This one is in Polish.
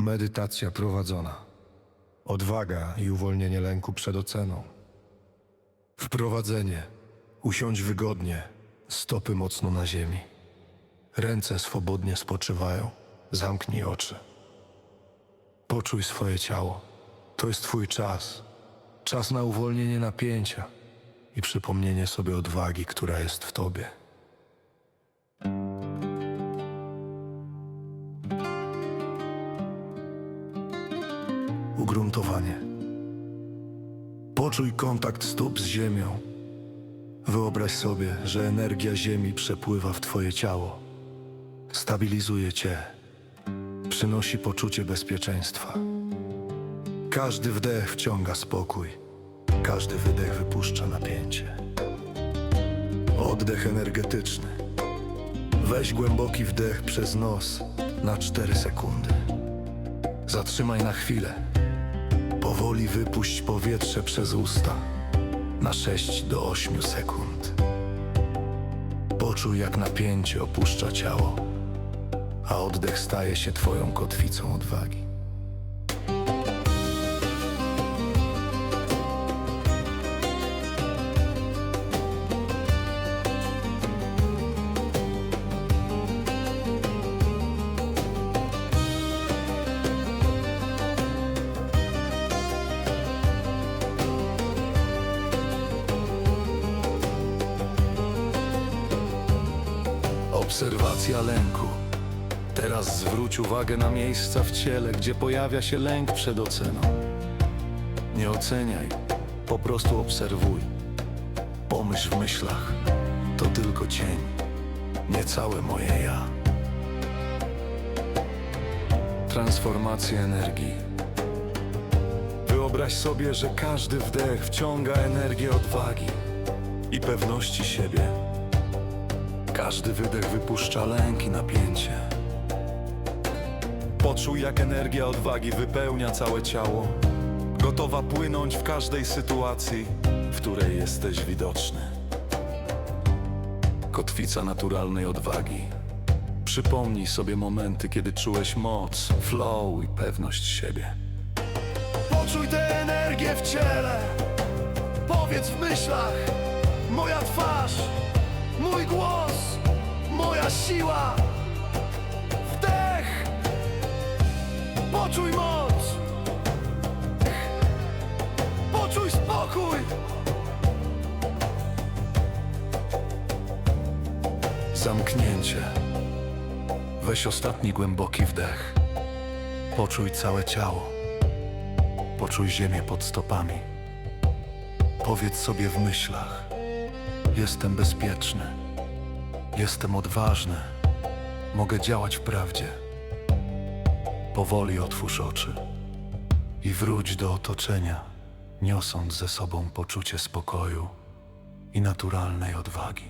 Medytacja prowadzona. Odwaga i uwolnienie lęku przed oceną. Wprowadzenie. Usiądź wygodnie, stopy mocno na ziemi. Ręce swobodnie spoczywają. Zamknij oczy. Poczuj swoje ciało. To jest Twój czas. Czas na uwolnienie napięcia i przypomnienie sobie odwagi, która jest w Tobie. Ugruntowanie. Poczuj kontakt stóp z ziemią. Wyobraź sobie, że energia ziemi przepływa w Twoje ciało. Stabilizuje Cię. Przynosi poczucie bezpieczeństwa. Każdy wdech wciąga spokój. Każdy wydech wypuszcza napięcie. Oddech energetyczny. Weź głęboki wdech przez nos na 4 sekundy. Zatrzymaj na chwilę. Powoli wypuść powietrze przez usta na 6 do 8 sekund. Poczuj, jak napięcie opuszcza ciało, a oddech staje się Twoją kotwicą odwagi. Obserwacja lęku. Teraz zwróć uwagę na miejsca w ciele, gdzie pojawia się lęk przed oceną. Nie oceniaj, po prostu obserwuj. Pomyśl w myślach, to tylko cień, nie całe moje ja. Transformacja energii. Wyobraź sobie, że każdy wdech wciąga energię odwagi i pewności siebie. Każdy wydech wypuszcza lęk i napięcie. Poczuj, jak energia odwagi wypełnia całe ciało, gotowa płynąć w każdej sytuacji, w której jesteś widoczny. Kotwica naturalnej odwagi. Przypomnij sobie momenty, kiedy czułeś moc, flow i pewność siebie. Poczuj tę energię w ciele Powiedz w myślach Moja twarz Mój głos Moja siła Wdech Poczuj moc Poczuj spokój Zamknięcie. Weź ostatni głęboki wdech. Poczuj całe ciało. Poczuj ziemię pod stopami. Powiedz sobie w myślach: Jestem bezpieczny. Jestem odważny. Mogę działać w prawdzie. Powoli otwórz oczy i wróć do otoczenia, niosąc ze sobą poczucie spokoju i naturalnej odwagi.